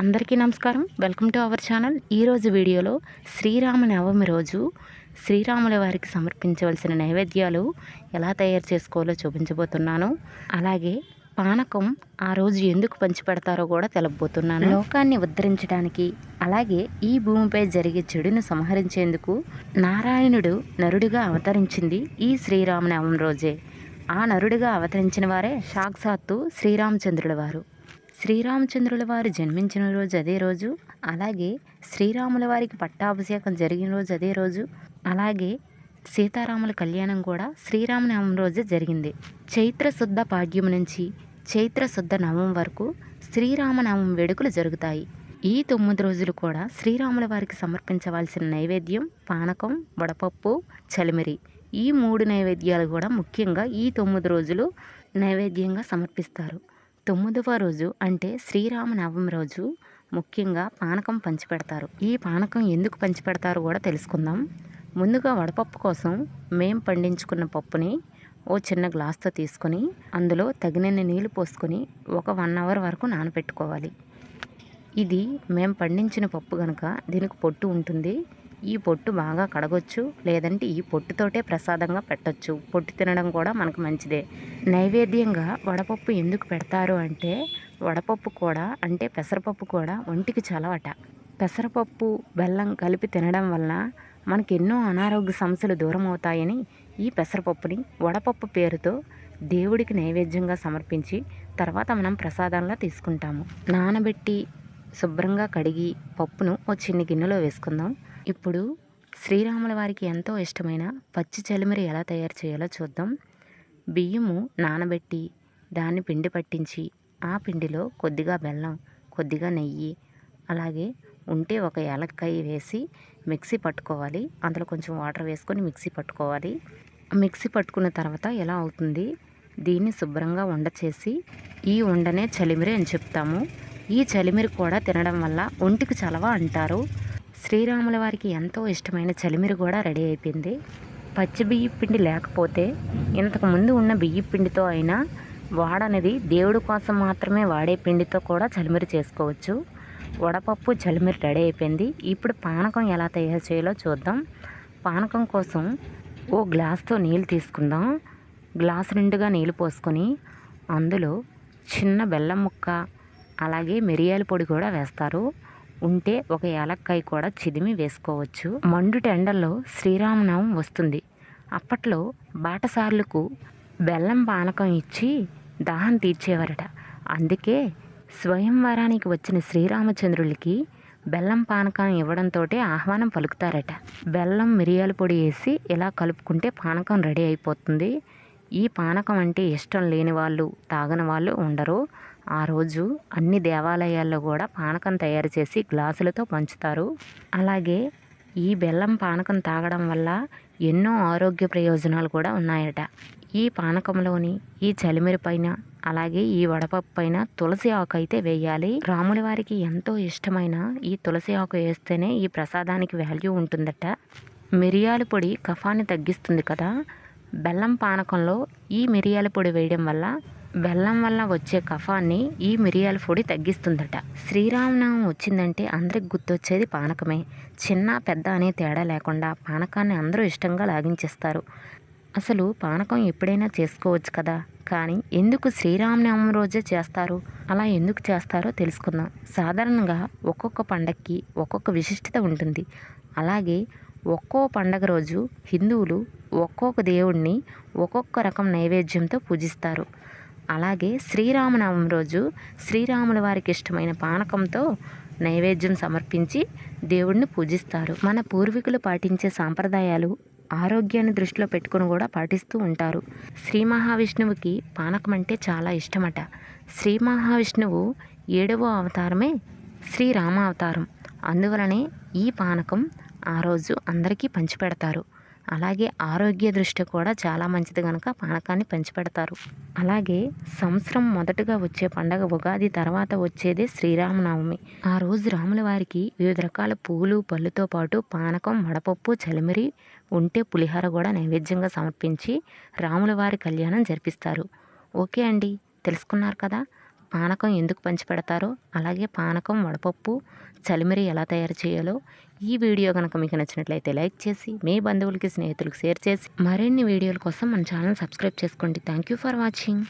అందరికీ నమస్కారం. Welcome to our channel. ఈరోజు వీడియోలో శ్రీరామ నవమి రోజు శ్రీరాముల వారికి సమర్పించవలసిన నైవేద్యాలు ఎలా తయారు చేసుకోవాలో చూపించబోతున్నాను. అలాగే పానకం ఆ రోజు ఎందుకు పంచిపెడతారో కూడా తెలపబోతున్నాను. లోకాన్ని ఉద్ధరించడానికి అలాగే ఈ భూమిపై జరిగే చెడును సంహరించేందుకు నారాయణుడు నరుడిగా అవతరించింది ఈ శ్రీరామనవమి రోజే. ఆ నరుడిగా అవతరించిన వారే సాక్షాత్తు శ్రీరామచంద్రుల వారు. శ్రీరామచంద్రుల వారు జన్మించిన రోజు అదే రోజు అలాగే శ్రీరాముల వారికి పట్టాభిషేకం జరిగిన రోజు అదే రోజు అలాగే సీతారాముల కళ్యాణం కూడా శ్రీరామనవమి రోజే జరిగింది. చైత్ర శుద్ధ పాడ్యం నుంచి చైత్ర శుద్ధ నవం వరకు శ్రీరామనవం వేడుకలు జరుగుతాయి. ఈ తొమ్మిది రోజులు కూడా శ్రీరాముల వారికి సమర్పించవలసిన నైవేద్యం పానకం వడపప్పు చలిమిరి. ఈ మూడు నైవేద్యాలు కూడా ముఖ్యంగా ఈ తొమ్మిది రోజులు నైవేద్యంగా సమర్పిస్తారు. తొమ్మిదవ రోజు అంటే శ్రీరామనవమి రోజు ముఖ్యంగా పానకం పంచిపెడతారు. ఈ పానకం ఎందుకు పంచిపెడతారో కూడా తెలుసుకుందాం. ముందుగా వడపప్పు కోసం మేం పండించుకున్న పప్పుని ఓ చిన్న గ్లాస్తో తీసుకొని అందులో తగినన్ని నీళ్ళు పోసుకొని ఒక వన్ అవర్ వరకు నానబెట్టుకోవాలి ఇది మేము పండించిన పప్పు కనుక దీనికి పొట్టు ఉంటుంది. ఈ పొట్టు బాగా కడగొచ్చు లేదంటే ఈ పొట్టుతోటే ప్రసాదంగా పెట్టొచ్చు. పొట్టు తినడం కూడా మనకు మంచిదే. నైవేద్యంగా వడపప్పు ఎందుకు పెడతారు అంటే వడపప్పు కూడా అంటే పెసరపప్పు కూడా ఒంటికి చలవట. పెసరపప్పు బెల్లం కలిపి తినడం వలన మనకి ఎన్నో అనారోగ్య సమస్యలు దూరం అవుతాయని ఈ పెసరపప్పుని వడపప్పు పేరుతో దేవుడికి నైవేద్యంగా సమర్పించి తర్వాత మనం ప్రసాదంలా తీసుకుంటాము. నానబెట్టి శుభ్రంగా కడిగి పప్పును ఓ చిన్న గిన్నెలో వేసుకుందాం. ఇప్పుడు శ్రీరాముల వారికి ఎంతో ఇష్టమైన పచ్చి చలిమిరి ఎలా తయారు చేయాలో చూద్దాం. బియ్యము నానబెట్టి దాన్ని పిండి పట్టించి ఆ పిండిలో కొద్దిగా బెల్లం కొద్దిగా నెయ్యి అలాగే ఉంటే ఒక యాలక్కాయ వేసి మిక్సీ పట్టుకోవాలి. అందులో కొంచెం వాటర్ వేసుకొని మిక్సీ పట్టుకోవాలి. మిక్సీ పట్టుకున్న తర్వాత ఎలా అవుతుంది? దీన్ని శుభ్రంగా వండ చేసి ఈ ఉండనే చలిమిరి అని చెప్తాము. ఈ చలిమిరి కూడా తినడం వల్ల ఒంటికి చలవ అంటారు. శ్రీరాముల వారికి ఎంతో ఇష్టమైన చలిమిరి కూడా రెడీ అయిపోయింది. పచ్చి బియ్య పిండి లేకపోతే ఇంతకు ముందు ఉన్న బియ్య పిండితో అయినా వాడనేది దేవుడి కోసం మాత్రమే వాడే పిండితో కూడా చలిమిరి చేసుకోవచ్చు. వడపప్పు చలిమిరి రెడీ అయిపోయింది. ఇప్పుడు పానకం ఎలా తయారు చేయాలో చూద్దాం. పానకం కోసం ఓ గ్లాస్తో నీళ్ళు తీసుకుందాం. గ్లాస్ నిండుగా నీళ్ళు పోసుకొని అందులో చిన్న బెల్లం ముక్క అలాగే మిరియాల పొడి కూడా వేస్తారు. ఉంటే ఒక ఏలక్కాయ కూడా చిదిమి వేసుకోవచ్చు. మండు టెండల్లో శ్రీరామనవం వస్తుంది. అప్పట్లో బాటసార్లకు బెల్లం పానకం ఇచ్చి దాహం తీర్చేవారట. అందుకే స్వయంవరానికి వచ్చిన శ్రీరామచంద్రులకి బెల్లం పానకం ఇవ్వడంతో ఆహ్వానం పలుకుతారట. బెల్లం మిరియాల పొడి వేసి ఇలా కలుపుకుంటే పానకం రెడీ అయిపోతుంది. ఈ పానకం అంటే ఇష్టం లేని వాళ్ళు తాగని వాళ్ళు ఉండరు. ఆ రోజు అన్ని దేవాలయాల్లో కూడా పానకం తయారు చేసి గ్లాసులతో పంచుతారు. అలాగే ఈ బెల్లం పానకం తాగడం వల్ల ఎన్నో ఆరోగ్య ప్రయోజనాలు కూడా ఉన్నాయట. ఈ పానకంలోని ఈ చలిమిరి పైన అలాగే ఈ వడపప్పు పైన తులసి ఆకు అయితే వేయాలి. రాముల వారికి ఎంతో ఇష్టమైన ఈ తులసి ఆకు వేస్తేనే ఈ ప్రసాదానికి వాల్యూ ఉంటుందట. మిరియాల పొడి కఫాన్ని తగ్గిస్తుంది కదా. బెల్లం పానకంలో ఈ మిరియాల పొడి వేయడం వల్ల బెల్లం వల్ల వచ్చే కఫాన్ని ఈ మిరియాల పొడి తగ్గిస్తుందట. శ్రీరామనవం వచ్చిందంటే అందరికి గుర్తొచ్చేది పానకమే. చిన్న పెద్ద అనే తేడా లేకుండా పానకాన్ని అందరూ ఇష్టంగా లాగించేస్తారు. అసలు పానకం ఎప్పుడైనా చేసుకోవచ్చు కదా? కానీ ఎందుకు శ్రీరామనవమి రోజే చేస్తారు? అలా ఎందుకు చేస్తారో తెలుసుకుందాం. సాధారణంగా ఒక్కొక్క పండక్కి ఒక్కొక్క విశిష్టత ఉంటుంది. అలాగే ఒక్కో పండగ రోజు హిందువులు ఒక్కొక్క దేవుడిని ఒక్కొక్క రకం నైవేద్యంతో పూజిస్తారు. అలాగే శ్రీరామనవమి రోజు శ్రీరాముల వారికి ఇష్టమైన పానకంతో నైవేద్యం సమర్పించి దేవుడిని పూజిస్తారు. మన పూర్వీకులు పాటించే సాంప్రదాయాలు ఆరోగ్యాన్ని దృష్టిలో పెట్టుకుని కూడా పాటిస్తూ ఉంటారు. శ్రీ మహావిష్ణువుకి పానకం అంటే చాలా ఇష్టమట. శ్రీ మహావిష్ణువు ఏడవ అవతారమే శ్రీరామ అవతారం. అందువలనే ఈ పానకం ఆ రోజు అందరికీ పంచిపెడతారు. అలాగే ఆరోగ్య దృష్టి కూడా చాలా మంచిది కనుక పానకాన్ని పంచిపెడతారు. అలాగే సంవత్సరం మొదటగా వచ్చే పండగ ఉగాది తర్వాత వచ్చేది శ్రీరామనవమి. ఆ రోజు రాముల వారికి వివిధ రకాల పూలు పళ్ళుతో పాటు పానకం వడపప్పు చలిమిరి ఉంటే పులిహార కూడా నైవేద్యంగా సమర్పించి రాముల వారి కళ్యాణం జరిపిస్తారు. ఓకే అండి తెలుసుకున్నారు కదా? పానకం ఎందుకు పంచిపెడతారో అలాగే పానకం వడపప్పు చలిమిరి ఎలా తయారు చేయాలో ఈ వీడియో కనుక మీకు నచ్చినట్లయితే లైక్ చేసి మీ బంధువులకి స్నేహితులకు షేర్ చేసి మరిన్ని వీడియోల కోసం మన ఛానల్ సబ్స్క్రైబ్ చేసుకోండి. Thank you for watching.